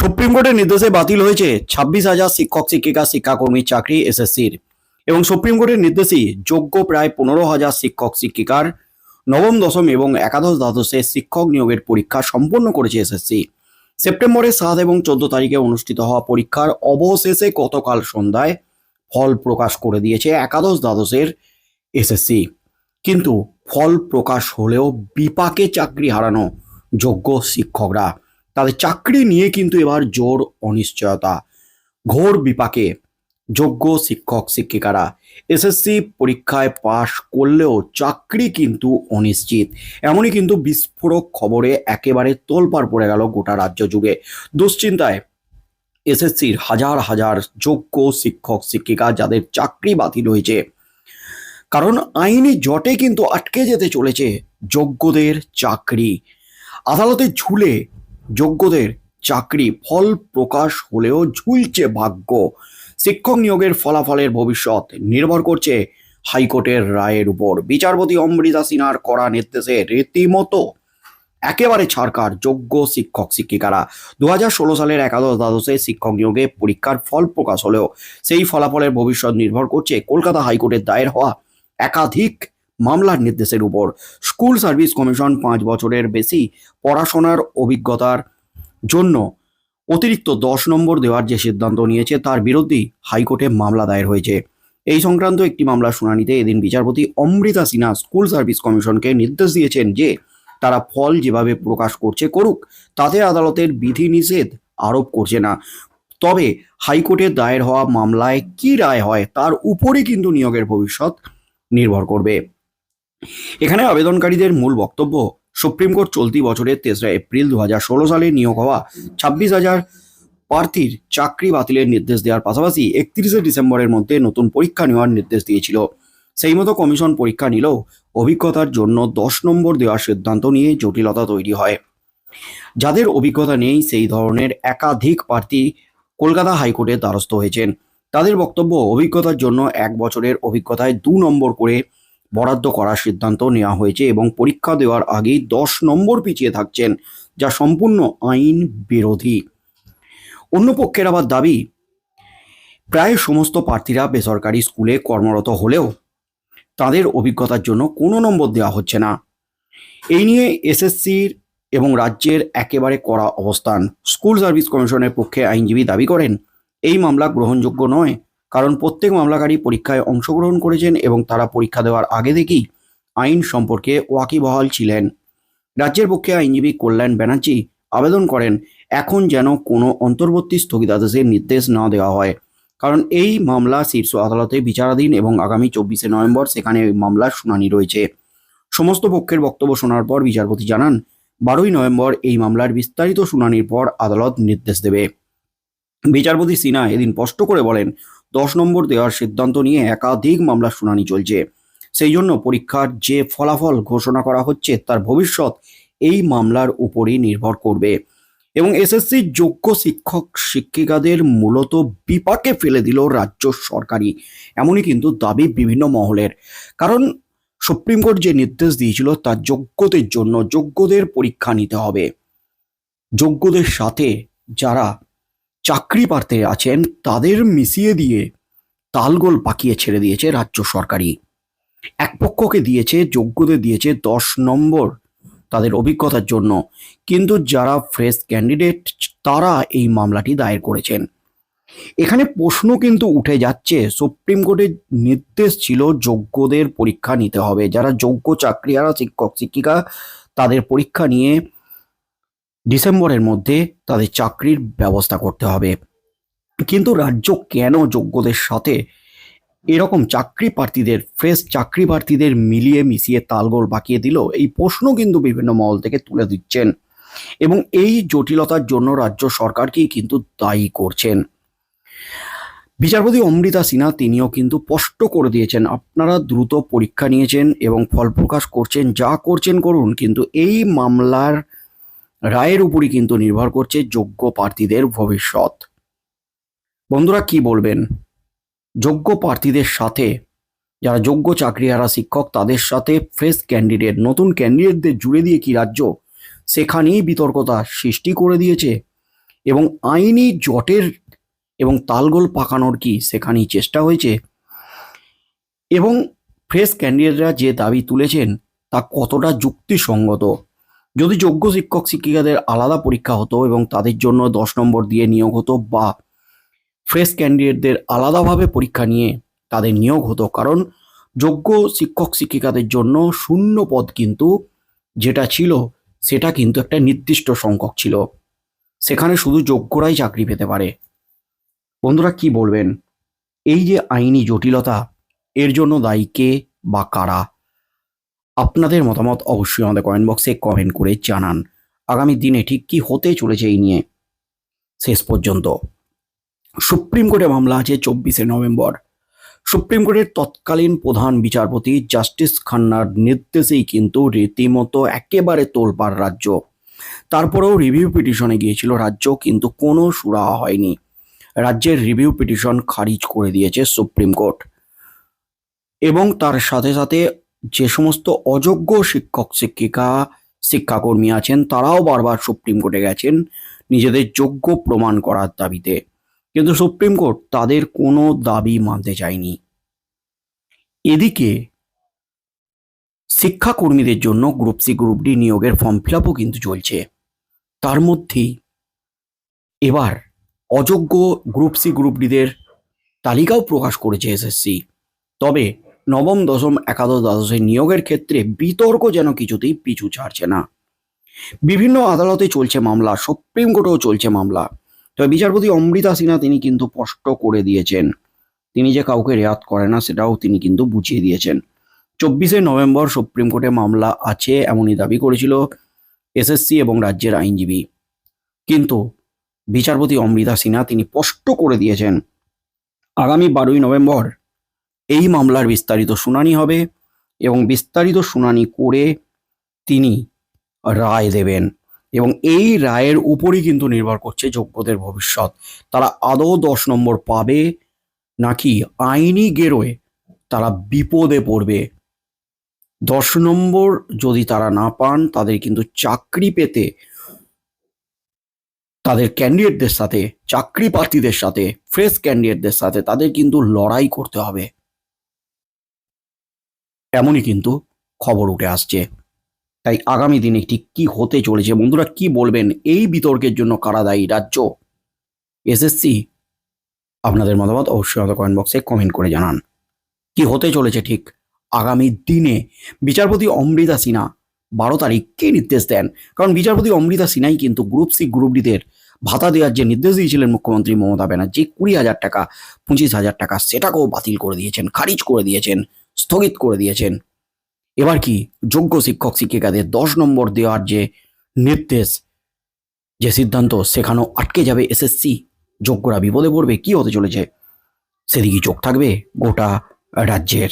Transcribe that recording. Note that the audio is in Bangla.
সুপ্রিম কোর্টের নির্দেশে বাতিল হয়েছে ছাব্বিশ হাজার শিক্ষক, শিক্ষিকা শিক্ষাকর্মীর চাকরি এসএসসির। এবং সুপ্রিম কোর্টের নির্দেশেই যোগ্য প্রায় পনেরো হাজার শিক্ষক, শিক্ষিকার নবম দশম এবং একাদশ দ্বাদশে শিক্ষক নিয়োগের পরীক্ষা সম্পন্ন করেছে এসএসসি। সেপ্টেম্বরের সাত এবং চোদ্দ তারিখে অনুষ্ঠিত হওয়া পরীক্ষার অবশেষে গতকাল সন্ধ্যায় ফল প্রকাশ করে দিয়েছে একাদশ দ্বাদশের এসএসসি। কিন্তু ফল প্রকাশ হলেও বিপাকে চাকরি হারানো যোগ্য শিক্ষকরা। তাদের চাকরি নিয়ে কিন্তু এবার জোর অনিশ্চয়তা। ঘোর বিপাকে যোগ্য শিক্ষক, শিক্ষিকারা এসএসসি পরীক্ষায় পাশ করলেও চাকরি কিন্তু অনিশ্চিত। এমনই কিন্তু বিস্ফোরক খবরে একেবারে তোলপাড় পড়ে গেল গোটা রাজ্য জুড়ে। দুশ্চিন্তায় এসএসসির হাজার হাজার যোগ্য শিক্ষক, শিক্ষিকা যাদের চাকরি বাতিল হয়েছে। কারণ আইনি জটে কিন্তু আটকে যেতে চলেছে যোগ্যদের চাকরি। আদালতে ঝুলে যোগ্যদের চাকরি ফল প্রকাশ হলেও ঝুলছে ভাগ্য। শিক্ষক নিয়োগের ফলাফলের ভবিষ্যৎ নির্ভর করছে হাইকোর্টের রায়ের উপর। বিচারপতি অমৃতা সিনহার করা নির্দেশে রীতিমতো একেবারে ছাড়কার যোগ্য শিক্ষক শিক্ষিকারা। দু ষোলো সালের একাদশ দ্বাদশে শিক্ষক নিয়োগে পরীক্ষার ফল প্রকাশ হলেও সেই ফলাফলের ভবিষ্যৎ নির্ভর করছে কলকাতা হাইকোর্টের দায়ের হওয়া একাধিক মামলার নির্দেশের উপর স্কুল সার্ভিস কমিশন পাঁচ বছরের বেশি পড়াশোনার অভিজ্ঞতার জন্য অতিরিক্ত দশ নম্বর দেওয়ার যে সিদ্ধান্ত নিয়েছে, তার বিরুদ্ধেই হাইকোর্টে মামলা দায়ের হয়েছে। এই সংক্রান্ত একটি মামলার শুনানিতে এদিন বিচারপতি অমৃতা সিনহা স্কুল সার্ভিস কমিশনকে নির্দেশ দিয়েছেন যে, তারা ফল যেভাবে প্রকাশ করছে করুক, তাতে আদালতের বিধিনিষেধ আরোপ করছে না। তবে হাইকোর্টে দায়ের হওয়া মামলায় কি রায় হয়, তার উপরে কিন্তু নিয়োগের ভবিষ্যৎ নির্ভর করবে। এখানে আবেদনকারীদের মূল বক্তব্য, সুপ্রিম কোর্ট চলতি বছরের তেসরা এপ্রিল দু হাজার ষোলো সালে নিয়োগ হওয়া ছাব্বিশ হাজার প্রার্থীর চাকরি বাতিলের নির্দেশ দেওয়ার পাশাপাশি একত্রিশে ডিসেম্বরের মধ্যে নতুন পরীক্ষা নেওয়ার নির্দেশ দিয়েছিল। সেই মতো কমিশন পরীক্ষা নিলেও অভিজ্ঞতার জন্য দশ নম্বর দেওয়ার সিদ্ধান্ত নিয়ে জটিলতা তৈরি হয়। যাদের অভিজ্ঞতা নেই, সেই ধরনের একাধিক প্রার্থী কলকাতা হাইকোর্টের দ্বারস্থ হয়েছেন। তাদের বক্তব্য, অভিজ্ঞতার জন্য এক বছরের অভিজ্ঞতায় দু নম্বর করে বরাদ্দ করার সিদ্ধান্ত নেওয়া হয়েছে এবং পরীক্ষা দেওয়ার আগেই দশ নম্বর পিছিয়ে থাকছেন, যা সম্পূর্ণ আইন বিরোধী। অন্য পক্ষের আবার দাবি, প্রায় সমস্ত প্রার্থীরা বেসরকারি স্কুলে কর্মরত হলেও তাদের অভিজ্ঞতার জন্য কোনো নম্বর দেওয়া হচ্ছে না। এই নিয়ে এসএসসির এবং রাজ্যের একেবারে কড়া অবস্থান। স্কুল সার্ভিস কমিশনের পক্ষে আইনজীবী দাবি করেন, এই মামলা গ্রহণযোগ্য নয়। কারণ প্রত্যেক মামলাকারী পরীক্ষায় অংশগ্রহণ করেছেন এবং তারা পরীক্ষা দেওয়ার আগে থেকেই আইন সম্পর্কে ওয়াকিবহাল ছিলেন। রাজ্যের পক্ষে আইনজীবী কল্যাণ ব্যানার্জি আবেদন করেন, এখন যেন কোনো অন্তর্বর্তী স্থগিতাদেশের নির্দেশ না দেওয়া হয়। কারণ এই মামলা শীর্ষ আদালতে বিচারাধীন এবং আগামী চব্বিশে নভেম্বর সেখানে মামলার শুনানি রয়েছে। সমস্ত পক্ষের বক্তব্য শোনার পর বিচারপতি জানান, বারোই নভেম্বর এই মামলার বিস্তারিত শুনানির পর আদালত নির্দেশ দেবে। বিচারপতি সিনহা এদিন স্পষ্ট করে বলেন দশ নম্বর দেওয়ার সিদ্ধান্ত নিয়ে একাধিক মামলার শুনানি চলছে। সেই জন্য পরীক্ষার যে ফলাফল ঘোষণা করা হচ্ছে, তার ভবিষ্যৎ এই মামলার উপরই নির্ভর করবে। এবং এসএসসি যোগ্য শিক্ষক শিক্ষিকাদের মূলত বিপাকে ফেলে দিল রাজ্য সরকারি এমনই কিন্তু দাবি বিভিন্ন মহলের। কারণ সুপ্রিম কোর্ট যে নির্দেশ দিয়েছিল তার যোগ্যদের জন্য যোগ্যদের পরীক্ষা নিতে হবে। যোগ্যদের সাথে যারা চাকরি প্রার্থী আছেন, তাদের মিশিয়ে দিয়ে তালগোল পাকিয়ে ছেড়ে দিয়েছে রাজ্য সরকারি এক পক্ষকে দিয়েছে, যোগ্যদের দিয়েছে দশ নম্বর তাদের অভিজ্ঞতার জন্য। কিন্তু যারা ফ্রেশ ক্যান্ডিডেট, তারা এই মামলাটি দায়ের করেছেন। এখানে প্রশ্ন কিন্তু উঠে যাচ্ছে, সুপ্রিম কোর্টের নির্দেশ ছিল যোগ্যদের পরীক্ষা নিতে হবে। যারা যোগ্য চাকরিহারা, শিক্ষক, শিক্ষিকা, তাদের পরীক্ষা নিয়ে ডিসেম্বরের মধ্যে তাদের চাকরির ব্যবস্থা করতে হবে। কিন্তু রাজ্য কেন যোগ্যদের সাথে এরকম চাকরি প্রার্থীদের ফ্রেশ চাকরি প্রার্থীদের মিলিয়ে মিশিয়ে তালগোল বাকিয়ে দিল, এই প্রশ্ন কিন্তু বিভিন্ন মহল থেকে তুলে দিচ্ছেন। এবং এই জটিলতার জন্য রাজ্য সরকারকেই কিন্তু দায়ী করছেন। বিচারপতি অমৃতা সিনহা তিনিও কিন্তু স্পষ্ট করে দিয়েছেন, আপনারা দ্রুত পরীক্ষা নিয়েছেন এবং ফল প্রকাশ করছেন, যা করছেন করুন, কিন্তু এই মামলার রায়ের উপরই কিন্তু নির্ভর করছে যোগ্য প্রার্থীদের ভবিষ্যৎ। বন্ধুরা কি বলবেন? যোগ্য প্রার্থীদের সাথে, যারা যোগ্য চাকরিহারা শিক্ষক, তাদের সাথে ফ্রেশ ক্যান্ডিডেট নতুন ক্যান্ডিডেটদের জুড়ে দিয়ে কি রাজ্য সেখানেই বিতর্কতা সৃষ্টি করে দিয়েছে এবং আইনি জটের এবং তালগোল পাকানোর কি সেখানেই চেষ্টা হয়েছে? এবং ফ্রেশ ক্যান্ডিডেটরা যে দাবি তুলেছেন, তা কতটা যুক্তিসঙ্গত? যদি যোগ্য শিক্ষক শিক্ষিকাদের আলাদা পরীক্ষা হতো এবং তাদের জন্য দশ নম্বর দিয়ে নিয়োগ হতো বা ফ্রেশ ক্যান্ডিডেটদের আলাদাভাবে পরীক্ষা নিয়ে তাদের নিয়োগ হতো, কারণ যোগ্য শিক্ষক শিক্ষিকাদের জন্য শূন্য পদ কিন্তু যেটা ছিল সেটা কিন্তু একটা নির্দিষ্ট সংখ্যক ছিল। সেখানে শুধু যোগ্যরাই চাকরি পেতে পারে। বন্ধুরা কি বলবেন? এই যে আইনি জটিলতা, এর জন্য দায়ী কে বা কারা? আপনাদের মতামত অবশ্যই আমাদের কমেন্ট বক্সে কমেন্ট করে জানান। আগামী দিনে ঠিক কি হতে চলেছে এই নিয়ে শেষ পর্যন্ত। সুপ্রিম কোর্টে মামলা আছে চব্বিশে নভেম্বর। সুপ্রিম কোর্টের তৎকালীন প্রধান বিচারপতি জাস্টিস খান্নার নির্দেশেই কিন্তু রীতিমতো একেবারে তোলপাড় রাজ্য। তারপরেও রিভিউ পিটিশনে গিয়েছিল, রাজ্য কিন্তু কোনো সুরাহা হয়নি। রাজ্যের রিভিউ পিটিশন খারিজ করে দিয়েছে সুপ্রিম কোর্ট। এবং তার সাথে সাথে যে সমস্ত অযোগ্য শিক্ষক, শিক্ষিকা, শিক্ষাকর্মী আছেন, তারাও বারবার সুপ্রিম কোর্টে গেছেন নিজেদের যোগ্য প্রমাণ করার দাবিতে। কিন্তু সুপ্রিম কোর্ট তাদের কোনো দাবি মানতে চায়নি। এদিকে শিক্ষাকর্মীদের জন্য গ্রুপ সি, গ্রুপ ডি নিয়োগের ফর্ম ফিল আপও কিন্তু চলছে। তার মধ্যেই এবার অযোগ্য গ্রুপ সি, গ্রুপ ডিদের তালিকাও প্রকাশ করেছে এসএসসি। তবে নবম, দশম, একাদশ দ্বাদশের নিয়োগের ক্ষেত্রে বিতর্ক যেন কিছুতেই পিছু ছাড়ছে না। বিভিন্ন আদালতে চলছে মামলা, সুপ্রিম কোর্টেও চলছে মামলা। তবে বিচারপতি অমৃতা সিনহা তিনি কিন্তু স্পষ্ট করে দিয়েছেন। তিনি যে কাউকে রেয়াত করে না, সেটাও তিনি কিন্তু বুঝিয়ে দিয়েছেন। চব্বিশে নভেম্বর সুপ্রিম কোর্টে মামলা আছে এমনই দাবি করেছিল এসএসসি এবং রাজ্যের আইনজীবী। কিন্তু বিচারপতি অমৃতা সিনহা তিনি স্পষ্ট করে দিয়েছেন, আগামী বারোই নভেম্বর এই মামলার বিস্তারিত শুনানি হবে এবং বিস্তারিত শুনানি করে তিনি রায় দেবেন এবং এই রায়ের উপরই কিন্তু নির্ভর করছে যোগ্যদের ভবিষ্যৎ। তারা আদৌ দশ নম্বর পাবে নাকি আইনি গেরোয় তারা বিপদে পড়বে। দশ নম্বর যদি তারা না পান, তাদের কিন্তু চাকরি পেতে, তাদের ক্যান্ডিডেটদের সাথে, চাকরি প্রার্থীদের সাথে ফ্রেশ ক্যান্ডিডেটদের সাথে তাদের কিন্তু লড়াই করতে হবে। এমনই কিন্তু খবর উঠে আসছে। তাই আগামী দিনে ঠিক কি হতে চলেছে, বন্ধুরা কি বলবেন? এই বিতর্কের জন্য কারা দায়ী রাজ্য? এসএসসি, আপনাদের মতামত অবশ্যই আমাদের কমেন্ট বক্সে কমেন্ট করে জানান। কি হতে চলেছে ঠিক আগামী দিনে? বিচারপতি অমৃতা সিনহা বারো তারিখ কে নির্দেশ দেন? কারণ বিচারপতি অমৃতা সিনহাই কিন্তু গ্রুপ সি গ্রুপ ডিদের ভাতা দেওয়ার যে নির্দেশ দিয়েছিলেন মুখ্যমন্ত্রী মমতা ব্যানার্জি, কুড়ি হাজার টাকা, পঁচিশ হাজার টাকা সেটাকেও বাতিল করে দিয়েছেন, খারিজ করে দিয়েছেন। স্থগিত করে দিয়েছেন। এবার কি যোগ্য শিক্ষক শিক্ষিকাদের দশ নম্বর দেওয়ার যে নির্দেশ, যে সিদ্ধান্ত, সেখানেও আটকে যাবে এসএসসি? যোগ্যরা বিপদে পড়বে, কি হতে চলেছে? সেদিকে চোখ থাকবে গোটা রাজ্যের।